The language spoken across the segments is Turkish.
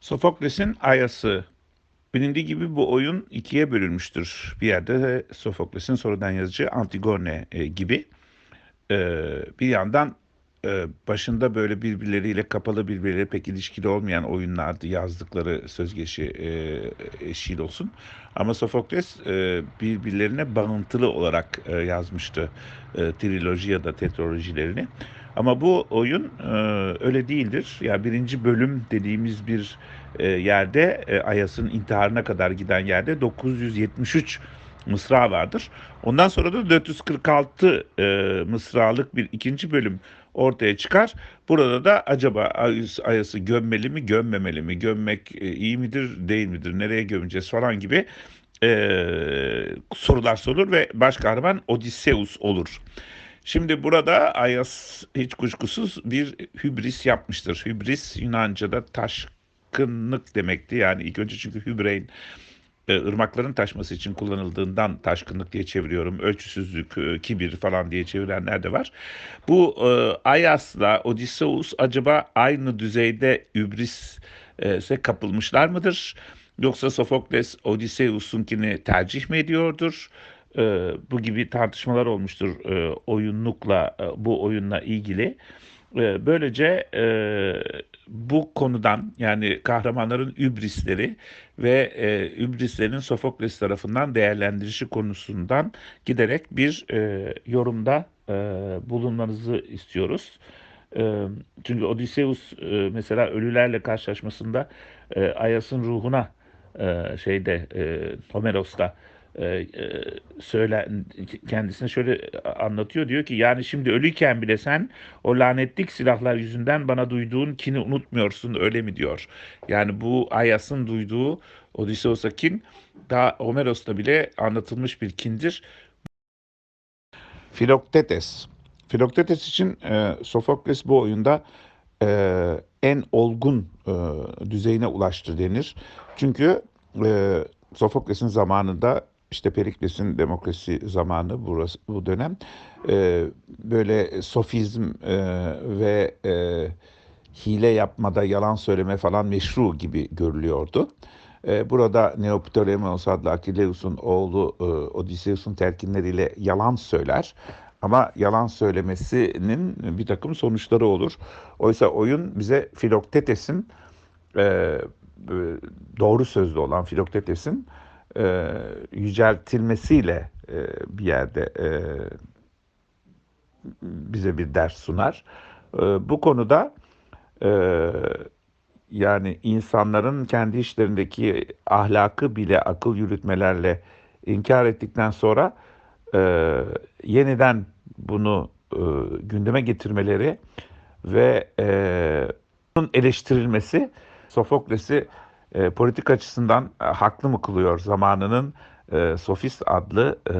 Sofokles'in Ayası. Bilindiği gibi bu oyun ikiye bölünmüştür. Bir yerde de Sofokles'in sonradan yazıcı Antigone e, gibi. E, bir yandan başında böyle birbirleriyle kapalı birbirleriyle pek ilişkili olmayan oyunlardı yazdıkları sözgeçi e, eşiğil olsun. Ama Sofokles e, birbirlerine bağıntılı olarak e, yazmıştı e, triloji ya da tetralojilerini. Ama bu oyun e, öyle değildir. Ya yani birinci bölüm dediğimiz bir e, yerde e, Ayas'ın intiharına kadar giden yerde 973 mısra vardır. Ondan sonra da 446 e, mısralık bir ikinci bölüm ortaya çıkar. Burada da acaba Ayas, Ayas'ı gömmeli mi, gömmemeli mi, gömmek e, iyi midir, değil midir, nereye gömeceğiz falan gibi e, sorular sorulur ve baş kahraman Odysseus olur. Şimdi burada Ayas hiç kuşkusuz bir hübris yapmıştır. Hübris Yunanca'da taşkınlık demekti. Yani ilk önce çünkü hübreyn e, ırmakların taşması için kullanıldığından taşkınlık diye çeviriyorum. Ölçüsüzlük, e, kibir falan diye çevirenler de var. Bu e, Ayas'la Odysseus acaba aynı düzeyde hübris'e kapılmışlar mıdır? Yoksa Sofokles Odysseus'unkini tercih mi ediyordur? E, bu gibi tartışmalar olmuştur oyunlukla, bu oyunla ilgili. Böylece bu konudan yani kahramanların übrisleri ve e, übrislerin Sofokles tarafından değerlendirişi konusundan giderek bir e, yorumda e, bulunmanızı istiyoruz. E, çünkü Odysseus e, mesela ölülerle karşılaşmasında e, Ayas'ın ruhuna e, şeyde e, Homeros'ta e, e, söyle kendisine şöyle anlatıyor diyor ki yani şimdi ölüyken bile sen o lanetlik silahlar yüzünden bana duyduğun kini unutmuyorsun öyle mi diyor. Yani bu Ayas'ın duyduğu Odysseus'a kin daha Homeros'ta bile anlatılmış bir kindir. Filoktetes. Filoktetes için e, Sofokles bu oyunda e, en olgun e, düzeyine ulaştı denir. Çünkü e, Sofokles'in zamanında işte Perikles'in demokrasi zamanı burası bu dönem e, böyle sofizm e, ve e, hile yapmada yalan söyleme falan meşru gibi görülüyordu. E, burada Neoptolemos adlı Akileus'un oğlu e, Odysseus'un telkinleriyle yalan söyler. Ama yalan söylemesinin bir takım sonuçları olur. Oysa oyun bize Filoktetes'in e, doğru sözlü olan Filoktetes'in e, yüceltilmesiyle e, bir yerde e, bize bir ders sunar. E, bu konuda e, yani insanların kendi işlerindeki ahlakı bile akıl yürütmelerle inkar ettikten sonra e, yeniden bunu e, gündeme getirmeleri ve e, bunun eleştirilmesi Sofokles'i e, politik açısından e, haklı mı kılıyor zamanının e, Sofist adlı e,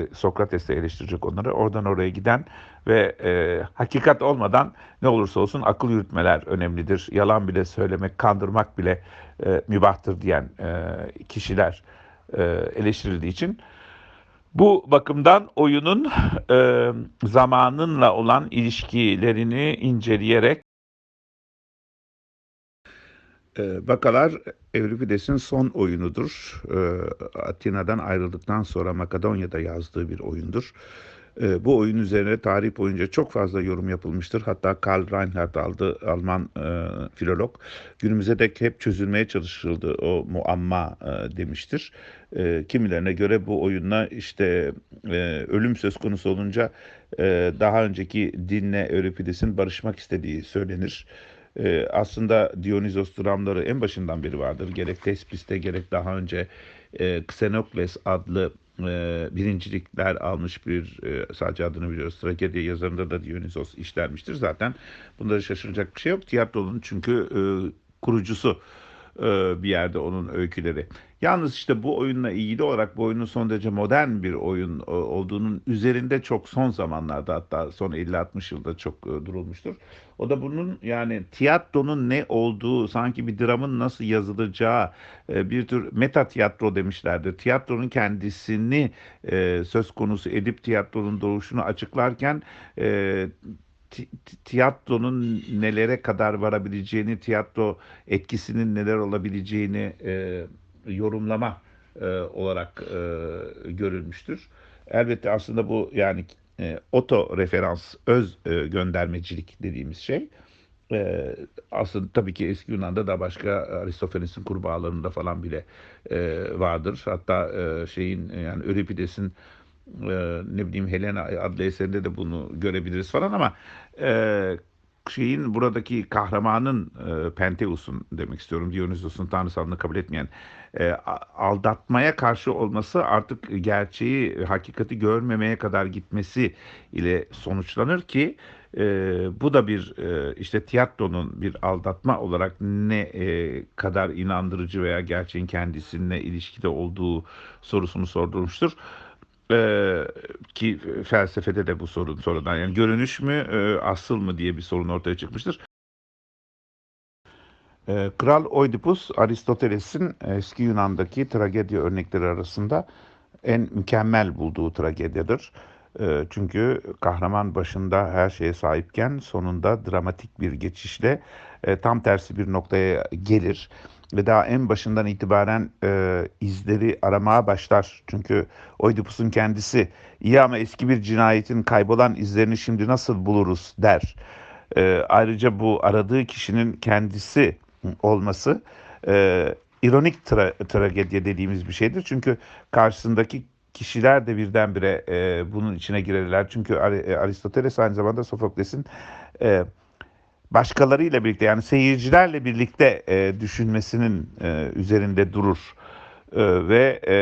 e, Sokrates'e eleştirecek onları. Oradan oraya giden ve e, hakikat olmadan ne olursa olsun akıl yürütmeler önemlidir. Yalan bile söylemek, kandırmak bile e, mübahtır diyen e, kişiler e, eleştirildiği için bu bakımdan oyunun e, zamanınla olan ilişkilerini inceleyerek Bakalar Evripides'in son oyunudur. E, Atina'dan ayrıldıktan sonra Makedonya'da yazdığı bir oyundur. E, bu oyun üzerine tarih boyunca çok fazla yorum yapılmıştır. Hatta Karl Reinhardt aldı Alman e, filolog. Günümüze dek hep çözülmeye çalışıldı o muamma e, demiştir. Kimilerine göre bu oyunla işte e, ölüm söz konusu olunca daha önceki dinle Euripides'in barışmak istediği söylenir. Ee, aslında Dionysos dramları en başından beri vardır. Gerek Tespis'te gerek daha önce e, Xenokles adlı e, birincilikler almış bir e, sadece adını biliyoruz. Tragedi yazarında da Dionysos işlenmiştir. Zaten bunda şaşıracak bir şey yok. Tiyatronun çünkü e, kurucusu e, bir yerde onun öyküleri. Yalnız işte bu oyunla ilgili olarak bu oyunun son derece modern bir oyun e, olduğunun üzerinde çok son zamanlarda hatta son 50-60 yılda çok e, durulmuştur. O da bunun yani tiyatronun ne olduğu, sanki bir dramın nasıl yazılacağı bir tür meta tiyatro demişlerdir. Tiyatronun kendisini söz konusu edip tiyatronun doğuşunu açıklarken tiyatronun nelere kadar varabileceğini, tiyatro etkisinin neler olabileceğini e, yorumlama e, olarak e, görülmüştür. Elbette aslında bu yani e, oto referans, öz e, göndermecilik dediğimiz şey. E, aslında tabii ki eski Yunan'da da başka Aristofanes'in kurbağalarında falan bile e, vardır. Hatta e, şeyin yani Euripides'in e, ne bileyim Helena adlı eserinde de bunu görebiliriz falan ama e, şeyin buradaki kahramanın e, Penteus'un demek istiyorum Dionysos'un tanrısalını kabul etmeyen e, aldatmaya karşı olması artık gerçeği hakikati görmemeye kadar gitmesi ile sonuçlanır ki e, bu da bir e, işte tiyatronun bir aldatma olarak ne e, kadar inandırıcı veya gerçeğin kendisine ilişkide olduğu sorusunu sordurmuştur. Ee, ki felsefede de bu sorun sonradan yani görünüş mü e, asıl mı diye bir sorun ortaya çıkmıştır. Ee, Kral Oidipus Aristoteles'in eski Yunan'daki tragedya örnekleri arasında en mükemmel bulduğu tragedyadır. Ee, çünkü kahraman başında her şeye sahipken sonunda dramatik bir geçişle e, tam tersi bir noktaya gelir ve daha en başından itibaren e, izleri aramaya başlar. Çünkü Oidipus'un kendisi iyi ama eski bir cinayetin kaybolan izlerini şimdi nasıl buluruz der. E, ayrıca bu aradığı kişinin kendisi olması e, ironik tra- tragedya dediğimiz bir şeydir. Çünkü karşısındaki kişiler de birdenbire e, bunun içine girerler. Çünkü e, Aristoteles aynı zamanda Sofokles'in e, başkalarıyla birlikte yani seyircilerle birlikte e, düşünmesinin e, üzerinde durur E, ve e,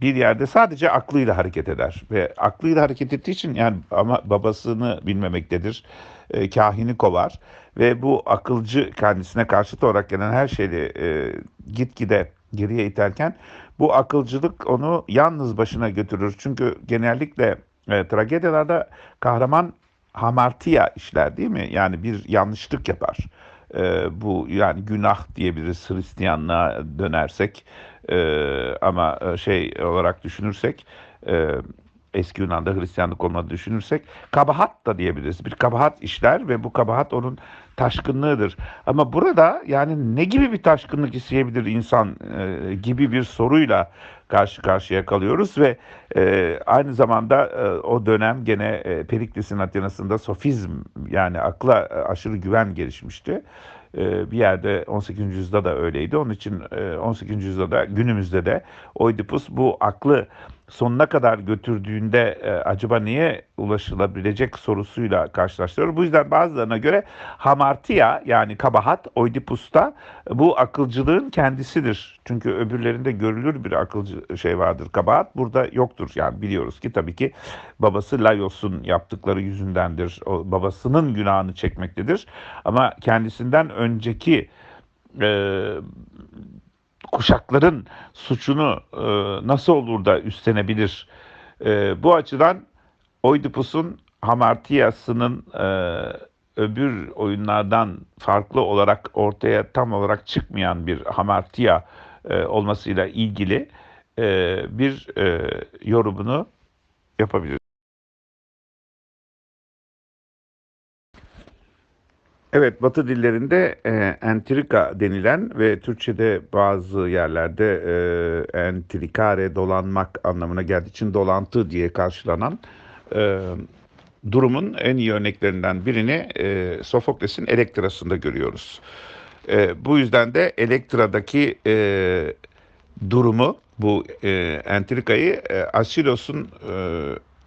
bir yerde sadece aklıyla hareket eder ve aklıyla hareket ettiği için yani ama babasını bilmemektedir. E, kahini kovar ve bu akılcı kendisine karşıt olarak gelen her şeyi e, gitgide geriye iterken bu akılcılık onu yalnız başına götürür. Çünkü genellikle e, tragedyalarda kahraman hamartia işler değil mi? Yani bir yanlışlık yapar. E, bu yani günah diyebiliriz Hristiyanlığa dönersek E, ama e, şey olarak düşünürsek e, eski Yunan'da Hristiyanlık olmadığını düşünürsek kabahat da diyebiliriz. Bir kabahat işler ve bu kabahat onun taşkınlığıdır. Ama burada yani ne gibi bir taşkınlık isteyebilir insan e, gibi bir soruyla karşı karşıya kalıyoruz ve e, aynı zamanda e, o dönem gene e, Perikles'in Atina'sında sofizm yani akla e, aşırı güven gelişmişti. E, bir yerde 18. yüzyılda da öyleydi. Onun için e, 18. yüzyılda da günümüzde de Oidipus bu aklı sonuna kadar götürdüğünde e, acaba niye ulaşılabilecek sorusuyla karşılaştırıyor. Bu yüzden bazılarına göre hamartia yani kabahat Oidipus'ta bu akılcılığın kendisidir. Çünkü öbürlerinde görülür bir akılcı şey vardır kabahat. Burada yoktur. Yani biliyoruz ki tabii ki babası Laios'un yaptıkları yüzündendir. O babasının günahını çekmektedir. Ama kendisinden önceki e, kuşakların suçunu e, nasıl olur da üstlenebilir? E, bu açıdan Oidipus'un Hamartias'ının e, öbür oyunlardan farklı olarak ortaya tam olarak çıkmayan bir Hamartia e, olmasıyla ilgili e, bir e, yorumunu yapabiliriz. Evet, Batı dillerinde e, entrika denilen ve Türkçe'de bazı yerlerde e, entrikare dolanmak anlamına geldiği için dolantı diye karşılanan e, durumun en iyi örneklerinden birini e, Sofokles'in Elektrası'nda görüyoruz. E, bu yüzden de Elektra'daki e, durumu bu e, entrikayı e, Asilos'un e,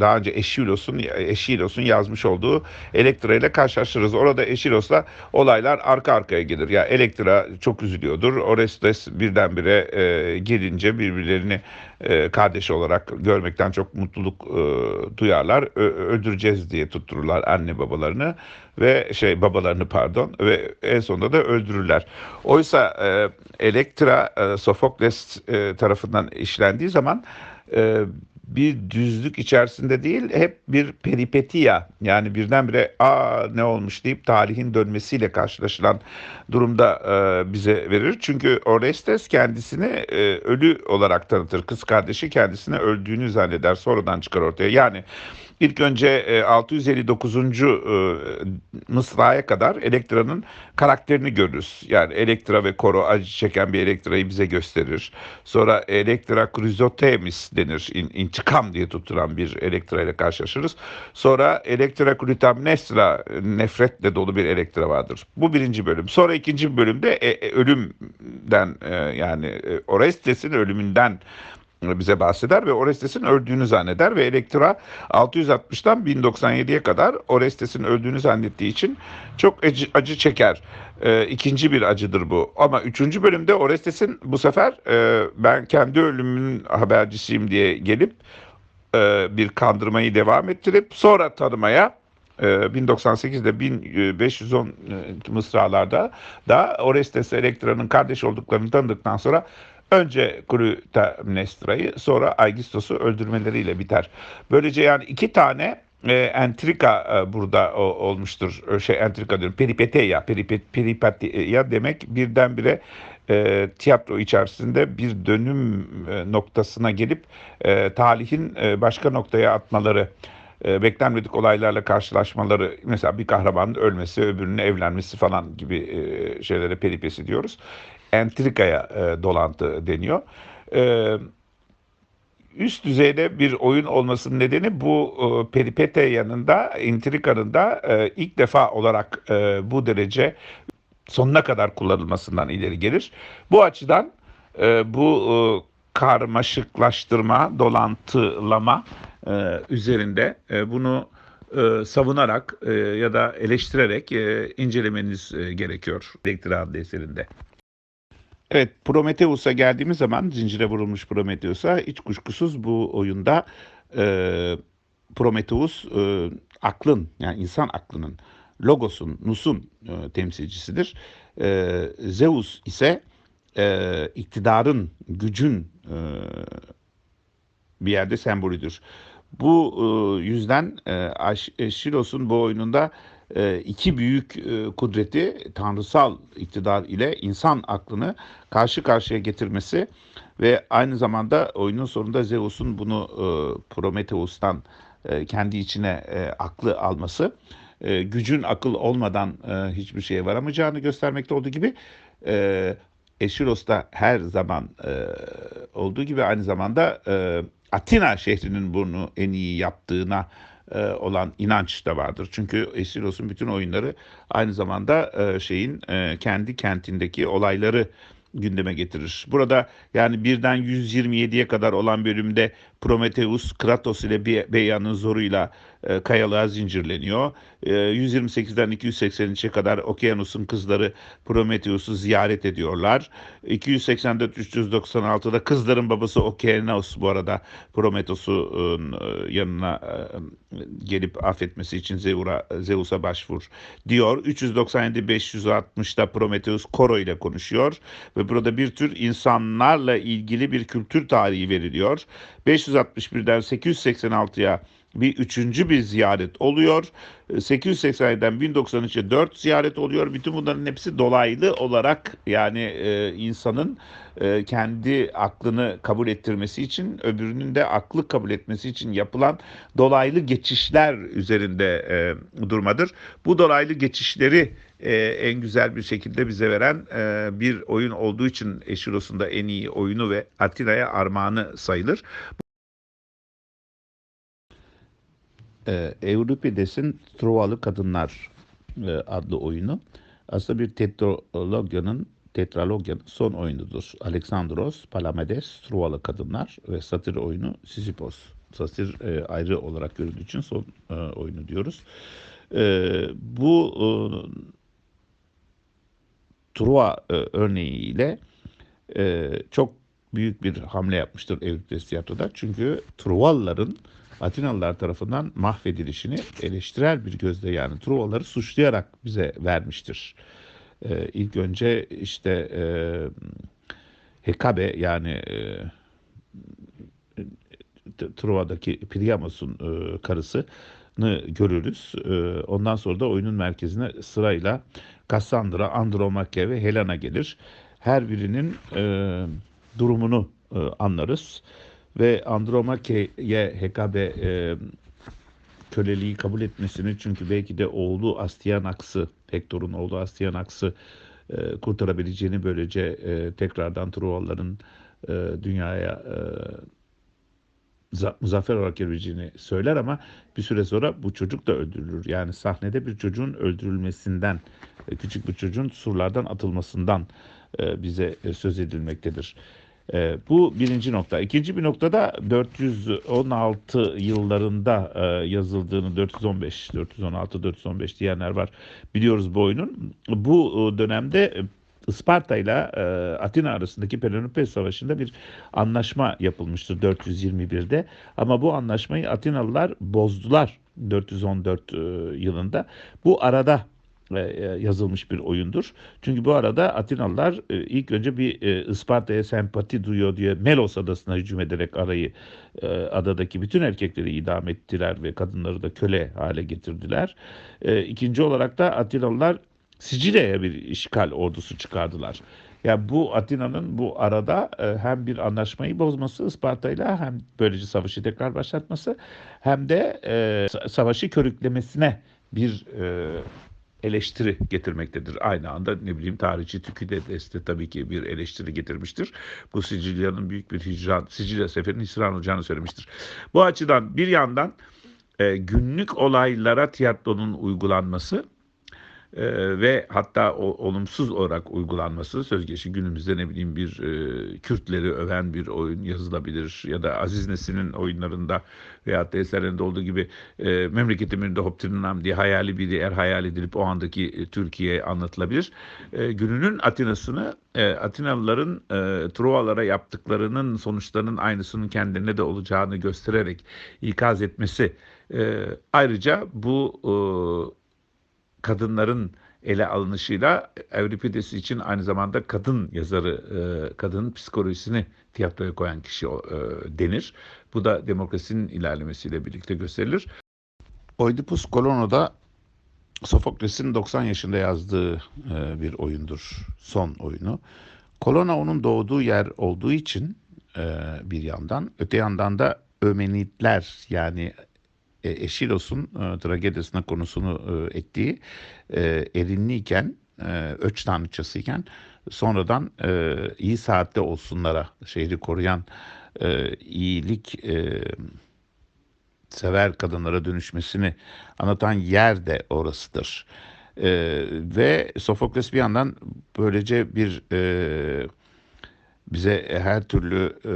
daha önce Eşilos'un Eşilos'un yazmış olduğu Elektra ile karşılaştırırız. Orada Eşilos'la olaylar arka arkaya gelir. Ya Elektra çok üzülüyordur. Orestes birdenbire e, gelince birbirlerini e, kardeş olarak görmekten çok mutluluk e, duyarlar. Ö- öldüreceğiz diye tuttururlar anne babalarını ve şey babalarını pardon ve en sonunda da öldürürler. Oysa e, Elektra e, Sofokles e, tarafından işlendiği zaman e, bir düzlük içerisinde değil hep bir peripetiya yani birdenbire aa ne olmuş deyip tarihin dönmesiyle karşılaşılan durumda e, bize verir. Çünkü Orestes kendisini e, ölü olarak tanıtır. Kız kardeşi kendisine öldüğünü zanneder sonradan çıkar ortaya. Yani İlk önce e, 659. e, mısraya kadar Elektra'nın karakterini görürüz. Yani Elektra ve Koro acı çeken bir Elektra'yı bize gösterir. Sonra Elektra Chrysothemis denir. İn, intikam diye tutturan bir Elektra ile karşılaşırız. Sonra Elektra Clytemnestra nefretle dolu bir Elektra vardır. Bu birinci bölüm. Sonra ikinci bölümde e, e, ölümden e, yani e, Orestes'in ölümünden bize bahseder ve Orestes'in öldüğünü zanneder ve Elektra 660'tan 1097'ye kadar Orestes'in öldüğünü zannettiği için çok acı, acı çeker. Ee, ikinci bir acıdır bu. Ama üçüncü bölümde Orestes'in bu sefer e, ben kendi ölümümün habercisiyim diye gelip e, bir kandırmayı devam ettirip sonra tanımaya e, 1098'de 1510 e, mısralarda da Orestes Elektra'nın kardeş olduklarını tanıdıktan sonra Önce Clytemnestra'yı sonra Aegistos'u öldürmeleriyle biter. Böylece yani iki tane e, entrika e, burada o, olmuştur. E, Şey entrika diyorum. Peripeteya, peripet, peripeteya demek birdenbire e, tiyatro içerisinde bir dönüm e, noktasına gelip e, talihin e, başka noktaya atmaları e, beklenmedik olaylarla karşılaşmaları mesela bir kahramanın ölmesi öbürünün evlenmesi falan gibi e, şeylere peripesi diyoruz. Entrikaya e, dolantı deniyor. E, üst düzeyde bir oyun olmasının nedeni bu e, peripete yanında, intrikanın da e, ilk defa olarak e, bu derece sonuna kadar kullanılmasından ileri gelir. Bu açıdan e, bu e, karmaşıklaştırma, dolantılama e, üzerinde e, bunu e, savunarak e, ya da eleştirerek e, incelemeniz e, gerekiyor Elektra adlı eserinde. Evet, Prometheus'a geldiğimiz zaman, zincire vurulmuş Prometheus'a hiç kuşkusuz bu oyunda e, Prometheus e, aklın, yani insan aklının, logosun, nusun e, temsilcisidir. E, Zeus ise e, iktidarın, gücün e, bir yerde sembolüdür. Bu e, yüzden e, Aşilos'un bu oyununda e, iki büyük e, kudreti tanrısal iktidar ile insan aklını karşı karşıya getirmesi ve aynı zamanda oyunun sonunda Zeus'un bunu e, Prometheus'tan e, kendi içine aklı alması gücün akıl olmadan hiçbir şeye varamayacağını göstermekte olduğu gibi Eşiros'ta her zaman olduğu gibi aynı zamanda Atina şehrinin bunu en iyi yaptığına e, olan inanç da vardır. Çünkü Esiros'un bütün oyunları aynı zamanda e, şeyin e, kendi kentindeki olayları gündeme getirir. Burada yani birden 127'ye kadar olan bölümde Prometheus Kratos ile Beya'nın zoruyla e, kayalığa zincirleniyor. E, 128'den 283'e kadar Okyanus'un kızları Prometheus'u ziyaret ediyorlar. 284-396'da kızların babası Okeanos bu arada Prometheus'un e, yanına e, gelip affetmesi için Zeus'a Zeus'a başvur diyor. 397-560'da Prometheus Koro ile konuşuyor ve burada bir tür insanlarla ilgili bir kültür tarihi veriliyor. 561'den 886'ya bir üçüncü bir ziyaret oluyor. 880'den 1093'e 4 ziyaret oluyor. Bütün bunların hepsi dolaylı olarak yani e, insanın e, kendi aklını kabul ettirmesi için öbürünün de aklı kabul etmesi için yapılan dolaylı geçişler üzerinde e, durmadır. Bu dolaylı geçişleri e, en güzel bir şekilde bize veren e, bir oyun olduğu için Eşiros'un da en iyi oyunu ve Atina'ya armağanı sayılır. E, Euripides'in Trovalı Kadınlar e, adlı oyunu aslında bir tetralogyanın tetralogyanın son oyunudur. Alexandros, Palamedes, Trovalı Kadınlar ve Satir oyunu Sisyphos. Satir e, ayrı olarak görüldüğü için son e, oyunu diyoruz. E, bu e, Truva e, örneğiyle e, çok büyük bir hamle yapmıştır Euripides tiyatroda. Çünkü Truvalıların Atinalılar tarafından mahvedilişini eleştirel bir gözle yani Truvaları suçlayarak bize vermiştir. Ee, ilk önce işte e, Hekabe yani e, Truva'daki Priamos'un e, karısını görürüz. E, ondan sonra da oyunun merkezine sırayla Cassandra, Andromache ve Helena gelir. Her birinin e, durumunu e, anlarız ve Andromache'ye Hekabe e, köleliği kabul etmesini çünkü belki de oğlu Astyanax'ı, Hektor'un oğlu Astyanax'ı e, kurtarabileceğini böylece e, tekrardan Trovalıların e, dünyaya e, za- muzaffer olarak gelebileceğini söyler ama bir süre sonra bu çocuk da öldürülür. Yani sahnede bir çocuğun öldürülmesinden, e, küçük bir çocuğun surlardan atılmasından bize e, söz edilmektedir. E, bu birinci nokta. İkinci bir noktada 416 yıllarında e, yazıldığını 415, 416, 415 diyenler var. Biliyoruz bu oyunun. Bu e, dönemde e, Isparta ile e, Atina arasındaki Peloponnez Savaşı'nda bir anlaşma yapılmıştır 421'de. Ama bu anlaşmayı Atinalılar bozdular 414 e, yılında. Bu arada e, e, yazılmış bir oyundur. Çünkü bu arada Atinalılar e, ilk önce bir e, Isparta'ya sempati duyuyor diye Melos adasına hücum ederek arayı e, adadaki bütün erkekleri idam ettiler ve kadınları da köle hale getirdiler. E, ikinci olarak da Atinalılar Sicilya'ya bir işgal ordusu çıkardılar. Ya bu Atina'nın bu arada e, hem bir anlaşmayı bozması Isparta'yla hem böylece savaşı tekrar başlatması hem de e, sa- savaşı körüklemesine bir e, eleştiri getirmektedir. Aynı anda ne bileyim tarihçi Tüküddes de tabii ki bir eleştiri getirmiştir. Bu Sicilya'nın büyük bir hicran, Sicilya seferinin hicran olacağını söylemiştir. Bu açıdan bir yandan e, günlük olaylara tiyatronun uygulanması e, ve hatta o, olumsuz olarak uygulanması söz gelişi günümüzde ne bileyim bir e, Kürtleri öven bir oyun yazılabilir ya da Aziz Nesin'in oyunlarında veyahut da eserlerinde olduğu gibi e, memleketimin de Hoptrinam diye hayali bir yer hayal edilip o andaki e, Türkiye anlatılabilir. E, gününün Atina'sını e, Atinalıların e, Trovalara yaptıklarının sonuçlarının aynısının kendilerine de olacağını göstererek ikaz etmesi e, ayrıca bu e, kadınların ele alınışıyla Euripides için aynı zamanda kadın yazarı, e, kadının psikolojisini tiyatroya koyan kişi e, denir. Bu da demokrasinin ilerlemesiyle birlikte gösterilir. Oedipus Kolono'da Sofokles'in 90 yaşında yazdığı e, bir oyundur. Son oyunu. Kolona onun doğduğu yer olduğu için bir yandan, öte yandan da Ömenitler yani e, Eşilos'un e, tragedisine konusunu e, ettiği e, erinliyken, e, öç tanrıçasıyken sonradan e, iyi saatte olsunlara şehri koruyan e, iyilik e, sever kadınlara dönüşmesini anlatan yer de orasıdır. E, ve Sofokles bir yandan böylece bir e, bize her türlü e,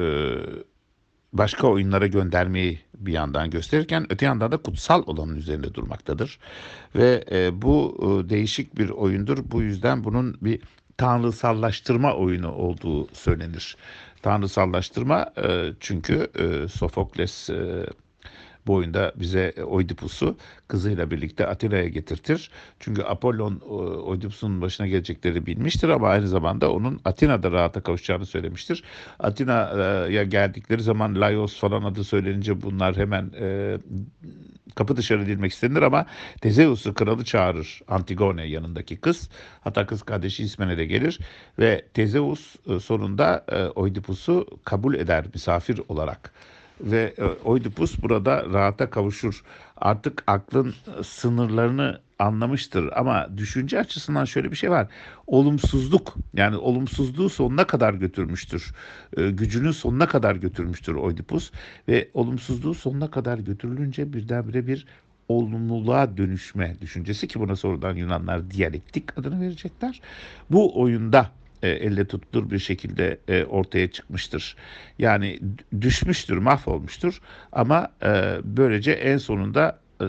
başka oyunlara göndermeyi bir yandan gösterirken öte yandan da kutsal olanın üzerinde durmaktadır. Ve e, bu e, değişik bir oyundur. Bu yüzden bunun bir tanrısallaştırma oyunu olduğu söylenir. Tanrısallaştırma e, çünkü e, Sofokles e, bu oyunda bize Oidipus'u kızıyla birlikte Atina'ya getirtir. Çünkü Apollon e, Oidipus'un başına gelecekleri bilmiştir ama aynı zamanda onun Atina'da rahata kavuşacağını söylemiştir. Atina'ya geldikleri zaman Laios falan adı söylenince bunlar hemen e, kapı dışarı edilmek istenir ama Tezeus'u kralı çağırır Antigone yanındaki kız. Hatta kız kardeşi İsmen'e de gelir ve Tezeus e, sonunda e, Oidipus'u kabul eder misafir olarak ve e, Oidipus burada rahata kavuşur. Artık aklın sınırlarını anlamıştır ama düşünce açısından şöyle bir şey var. Olumsuzluk yani olumsuzluğu sonuna kadar götürmüştür. E, gücünün sonuna kadar götürmüştür Oidipus ve olumsuzluğu sonuna kadar götürülünce birdenbire bir olumluluğa dönüşme düşüncesi ki buna sonradan Yunanlar diyalektik adını verecekler. Bu oyunda e, elle tutulur bir şekilde e, ortaya çıkmıştır. Yani düşmüştür, mahvolmuştur ama e, böylece en sonunda e,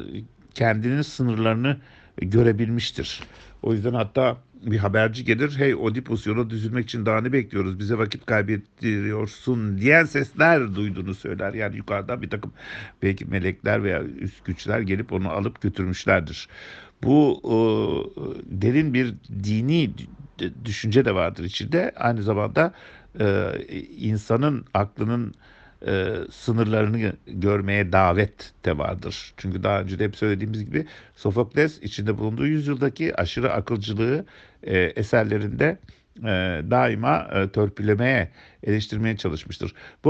kendinin sınırlarını görebilmiştir. O yüzden hatta bir haberci gelir, hey Oedipus yola düzülmek için daha ne bekliyoruz, bize vakit kaybettiriyorsun diyen sesler duyduğunu söyler. Yani yukarıdan bir takım belki melekler veya üst güçler gelip onu alıp götürmüşlerdir. Bu e, derin bir dini düşünce de vardır içinde. Aynı zamanda e, insanın aklının e, sınırlarını görmeye davet de vardır. Çünkü daha önce de hep söylediğimiz gibi Sofokles içinde bulunduğu yüzyıldaki aşırı akılcılığı e, eserlerinde e, daima e, törpülemeye, eleştirmeye çalışmıştır. Bu